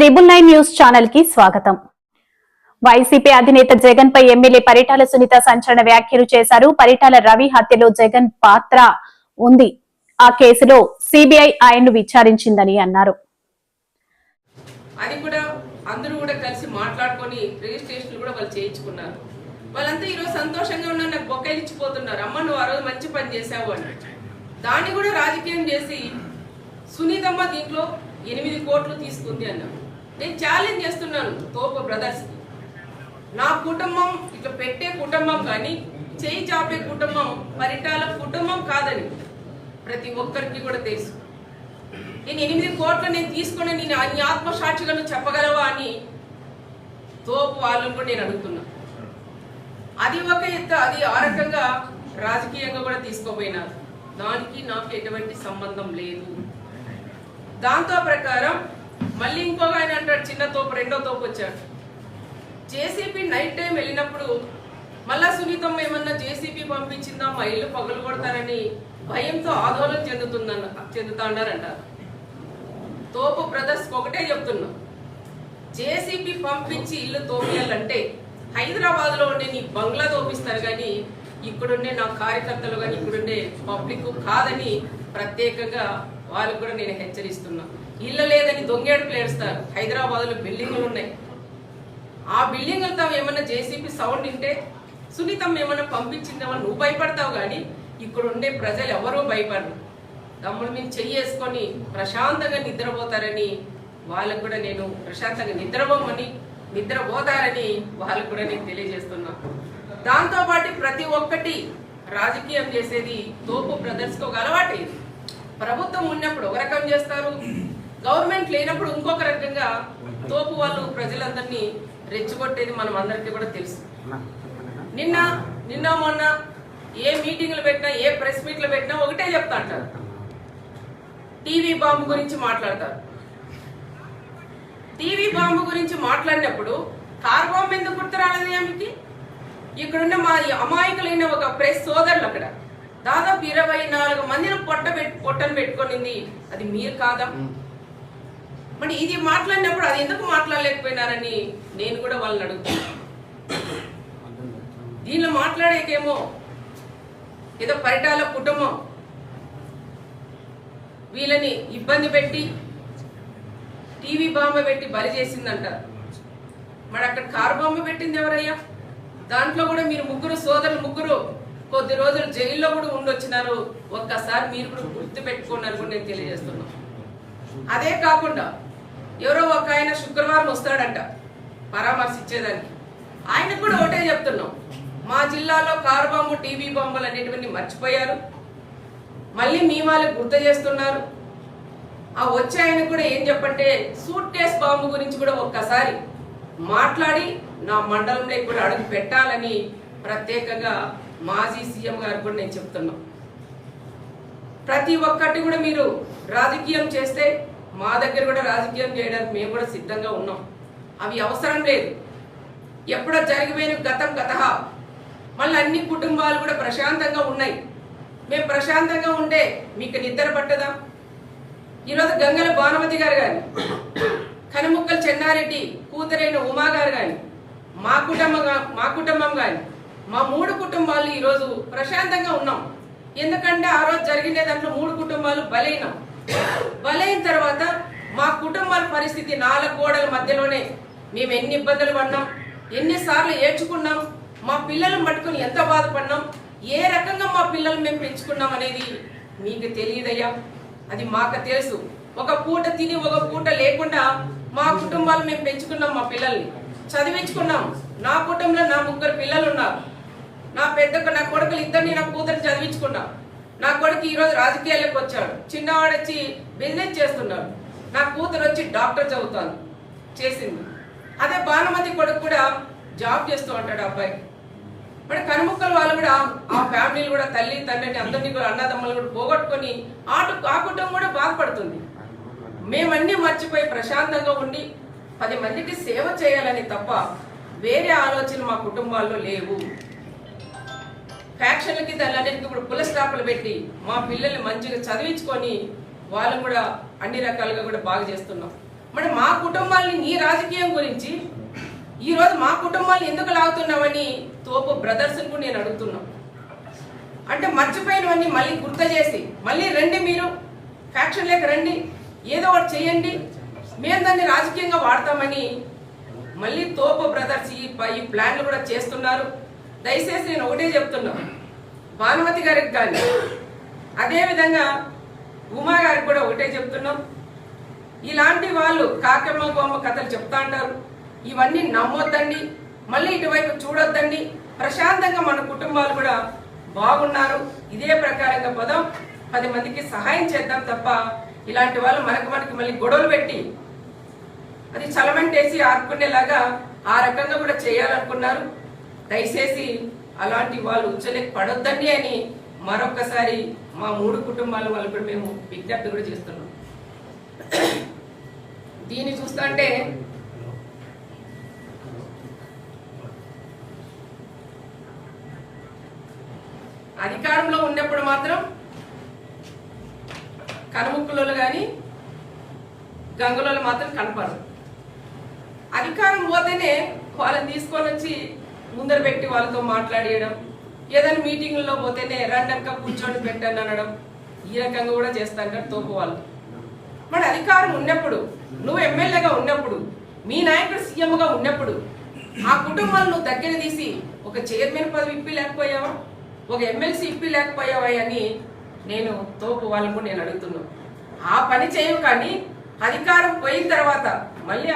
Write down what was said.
వి triple nine news ఛానల్కి స్వాగతం. వైసీపీ అధినేత జగన్ పై ఎమ్మెల్యే పరిటాల సునీత సంచలన వ్యాఖ్యలు చేశారు. పరిటాల రవి హత్యలో జగన్ పాత్ర ఉంది. ఆ కేసులో సిబిఐ ఆయన్ను విచారించిందని అన్నారు. అది కూడా అందరూ కూడా కలిసి మాట్లాడుకొని రిజిస్ట్రేషన్లు కూడా వాళ్ళు చేయించుకున్నారు. వాళ్ళంతా ఈరోజు సంతోషంగా ఉన్నారు నాకు బొక్కలు ఇచ్చిపోతున్నారు అమ్మ నువ్వు ఆ రోజు మంచి పని చేసావు అని. దాన్ని కూడా రాజకీయం చేసి సునీతమ్మ దీంట్లో ఎనిమిది కోట్లు తీసుకుంది అన్నారు. నేను ఛాలెంజ్ చేస్తున్నాను తోపు బ్రదర్స్ నా కుటుంబం ఇట్లా పెట్టే కుటుంబం కానీ చేయి చాపే కుటుంబం పరిటాల కుటుంబం కాదని ప్రతి ఒక్కరికి కూడా తెలుసు. నేను ఎనిమిది కోట్లు నేను తీసుకుని నేను అన్ని ఆత్మసాక్షిగా నువ్వు చెప్పగలవా అని తోపు వాళ్ళని కూడా నేను అడుగుతున్నా. అది ఒక ఎత్త అది ఆ రకంగా రాజకీయంగా కూడా తీసుకోపోయినారు దానికి నాకు ఎటువంటి సంబంధం లేదు. దాంతో ప్రకారం మళ్ళీ ఇంకొక ఆయన అంటాడు చిన్న తోపు రెండో తోపు వచ్చాడు. జేసీపీ నైట్ టైం వెళ్ళినప్పుడు మళ్ళా సునీతమ్మ ఏమన్నా జేసీపీ పంపించిందా? మా ఇల్లు పగలు కొడతారని భయంతో ఆందోళన చెందుతుందన్న చెందుతాడారంటారు తోపు బ్రదర్స్ ఒకటే చెప్తున్నా. జేసీబీ పంపించి ఇల్లు తోపియాలంటే హైదరాబాద్లో ఉండే నీ బంగ్లా తోపిస్తారు కానీ ఇక్కడుండే నా కార్యకర్తలు కానీ ఇక్కడుండే పబ్లిక్ కాదని ప్రత్యేకంగా వాళ్ళు కూడా నేను హెచ్చరిస్తున్నా. ఇల్లు లేదని దొంగేడు ఏడుస్తారు హైదరాబాద్లో బిల్డింగ్లు ఉన్నాయి. ఆ బిల్డింగులతో ఏమన్నా జేసీబీ సౌండ్ వింటే సునీతం ఏమన్నా పంపించిందేమో నువ్వు భయపడతావు కానీ ఇక్కడ ఉండే ప్రజలు ఎవరూ భయపడరు. తమ్ముడు మేము చెయ్యేసుకొని ప్రశాంతంగా నిద్రపోతారని వాళ్ళకు కూడా నేను ప్రశాంతంగా నిద్రపోమని నిద్రపోతారని వాళ్ళకు కూడా నేను తెలియజేస్తున్నా. దాంతోపాటు ప్రతి ఒక్కటి రాజకీయం చేసేది తోపు బ్రదర్స్కి ఒక అలవాటు ప్రభుత్వం ఉన్నప్పుడు ఒక రకం చేస్తారు గవర్నమెంట్ లేనప్పుడు ఇంకొక రకంగా తోపు వాళ్ళు ప్రజలందరినీ రెచ్చగొట్టేది మనం అందరికీ కూడా తెలుసు. నిన్న నిన్న మొన్న ఏ మీటింగ్లు పెట్టినా ఏ ప్రెస్ మీట్లు పెట్టినా ఒకటే చెప్తా అంటారు. టీవీ బాంబు గురించి మాట్లాడతారు. టీవీ బాంబు గురించి మాట్లాడినప్పుడు కార్ బాంబు ఎందుకు గుర్తు రాలేదు ఆమెకి ఇక్కడున్న మా అమాయకులైన ఒక ప్రెస్ సోదరులు అక్కడ. దాదాపు ఇరవై నాలుగు మందిని పొట్ట పెట్ పొట్టను పెట్టుకొనింది. అది మీరు కాదా? మరి ఇది మాట్లాడినప్పుడు అది ఎందుకు మాట్లాడలేకపోయినారని నేను కూడా వాళ్ళని అడుగుతున్నాను దీనిలో మాట్లాడేకేమో ఏదో పరిటాల కుటుంబం వీళ్ళని ఇబ్బంది పెట్టి టీవీ బాంబ పెట్టి బలి చేసిందంటారు మరి అక్కడ కారు బాంబ పెట్టింది ఎవరయ్యా? దాంట్లో కూడా మీరు ముగ్గురు సోదరులు ముగ్గురు కొద్ది రోజులు జైల్లో కూడా ఉండొచ్చినారు. ఒక్కసారి మీరు కూడా గుర్తు పెట్టుకున్నారు కూడా నేను తెలియజేస్తున్నాను అదే కాకుండా ఎవరో ఒక ఆయన శుక్రవారం వస్తాడంట పరామర్శించేదానికి. ఆయనకు కూడా ఒకటే చెప్తున్నాం. మా జిల్లాలో కారు బాంబు టీవీ బాంబులు అనేటువంటి మర్చిపోయారు. మళ్ళీ మీ వాళ్ళకి గుర్తు చేస్తున్నారు. ఆ వచ్చే ఆయన కూడా ఏం చెప్పంటే సూట్ కేస్ బాంబు గురించి కూడా ఒక్కసారి మాట్లాడి నా మండలంలో కూడా అడుగు పెట్టాలని ప్రత్యేకంగా మాజీ సీఎం గారు కూడా నేను చెప్తున్నా. ప్రతి ఒక్కటి కూడా మీరు రాజకీయం చేస్తే మా దగ్గర కూడా రాజకీయం చేయడానికి మేము కూడా సిద్ధంగా ఉన్నాం. అవి అవసరం లేదు. ఎప్పుడో జరిగిపోయిన గతం గత మళ్ళీ అన్ని కుటుంబాలు కూడా ప్రశాంతంగా ఉన్నాయి. మేము ప్రశాంతంగా ఉంటే మీకు నిద్ర పట్టదా? ఈరోజు గంగల భానుమతి గారు కానీ కనుముక్కల చెన్నారెడ్డి కూతురైన ఉమా గారు కానీ మా కుటుంబం మా కుటుంబం కానీ మా మూడు కుటుంబాలు ఈరోజు ప్రశాంతంగా ఉన్నాం. ఎందుకంటే ఆ రోజు జరిగిన దాంట్లో మూడు కుటుంబాలు బలైనాం బలైన తర్వాత మా కుటుంబాల పరిస్థితి నాలుగు గోడల మధ్యలోనే మేము ఎన్ని ఇబ్బందులు పడినాం ఎన్నిసార్లు ఏడ్చుకున్నాం మా పిల్లలను పట్టుకుని ఎంత బాధపడినాం ఏ రకంగా మా పిల్లలు మేము పెంచుకున్నాం అనేది మీకు తెలియదయ్యా. అది మాకు తెలుసు. ఒక పూట తిని ఒక పూట లేకుండా మా కుటుంబాలు మేము పెంచుకున్నాం మా పిల్లల్ని. చదివించుకున్నాం. నా కుటుంబంలో నా ముగ్గురు పిల్లలు ఉన్నారు. నా పెద్ద నా కొడుకులు ఇద్దరిని నా కూతురు చదివించుకున్నాం. నా కొడుకు ఈరోజు రాజకీయాలకు వచ్చాడు. చిన్నవాడు వచ్చి బిజినెస్ చేస్తున్నాడు. నా కూతురు వచ్చి డాక్టర్ చదువుతాను చేసింది. అదే భానుమతి కొడుకు కూడా జాబ్ చేస్తూ ఉంటాడు అబ్బాయి. మరి కనుముక్కల వాళ్ళు కూడా ఆ ఫ్యామిలీలు కూడా తల్లి తండ్రిని అందరినీ కూడా అన్నదమ్మలు కూడా పోగొట్టుకొని ఆటు ఆ కుటుంబం కూడా బాధపడుతుంది. మేమన్నీ మర్చిపోయి ప్రశాంతంగా ఉండి పది మందికి సేవ చేయాలని తప్ప వేరే ఆలోచనలు మా కుటుంబాల్లో లేవు. ఫ్యాక్షన్లకి దానికి కూడా పుల స్టాపులు పెట్టి మా పిల్లల్ని మంచిగా చదివించుకొని వాళ్ళు కూడా అన్ని రకాలుగా కూడా బాగా చేస్తున్నాం. మరి మా కుటుంబాలని నీ రాజకీయం గురించి ఈరోజు మా కుటుంబాన్ని ఎందుకు లాగుతున్నామని తోపు బ్రదర్స్ని కూడా నేను అడుగుతున్నా. అంటే మర్చిపోయినవన్నీ మళ్ళీ గుర్తు చేసి మళ్ళీ రండి మీరు ఫ్యాక్షన్ లేక రండి ఏదో ఒకటి చేయండి మేము దాన్ని రాజకీయంగా వాడతామని మళ్ళీ తోపు బ్రదర్స్ ఈ ఈ ప్లాన్లు కూడా చేస్తున్నారు. దయచేసి నేను ఒకటే చెప్తున్నా. భానుమతి గారికి కానీ అదేవిధంగా ఉమా గారికి కూడా ఒకటే చెప్తున్నాం. ఇలాంటి వాళ్ళు కాకమ్మ బొమ్మ కథలు చెప్తా అంటారు. ఇవన్నీ నమ్మొద్దండి. మళ్ళీ ఇటువైపు చూడొద్దండి. ప్రశాంతంగా మన కుటుంబాలు కూడా బాగున్నారు. ఇదే ప్రకారంగా పదం. పది మందికి సహాయం చేద్దాం తప్ప ఇలాంటి వాళ్ళు మనకు మనకి మళ్ళీ గొడవలు పెట్టి అది చలమంటేసి ఆడుకునేలాగా ఆ రకంగా కూడా చేయాలనుకున్నారు. దయచేసి అలాంటి వాళ్ళు ఉచ్చలేక పడొద్దండి అని మరొకసారి మా మూడు కుటుంబాల వాళ్ళు కూడా మేము విజ్ఞప్తి కూడా చేస్తున్నాం. దీన్ని చూస్తుంటే అధికారంలో ఉన్నప్పుడు మాత్రం కనుముక్కులలో కానీ గంగులలో మాత్రం కనపడరు. అధికారం పోతేనే వాళ్ళని తీసుకొని వచ్చి ముందర పెట్టి వాళ్ళతో మాట్లాడేయడం ఏదైనా మీటింగ్లో పోతేనే రండక్క కూర్చొని పెట్టండి అనడం ఈ రకంగా కూడా చేస్తాంటారు తోపు వాళ్ళు. మరి అధికారం ఉన్నప్పుడు నువ్వు ఎమ్మెల్యేగా ఉన్నప్పుడు మీ నాయకుడు సీఎంగా ఉన్నప్పుడు ఆ కుటుంబాలను దగ్గర తీసి ఒక చైర్మన్ పదవి ఇప్పి లేకపోయావా? ఒక ఎమ్మెల్సీ ఇప్పి లేకపోయావా అని నేను తోపు వాళ్ళకు నేను అడుగుతున్నాను ఆ పని చేయవు కానీ అధికారం పోయిన తర్వాత మళ్ళీ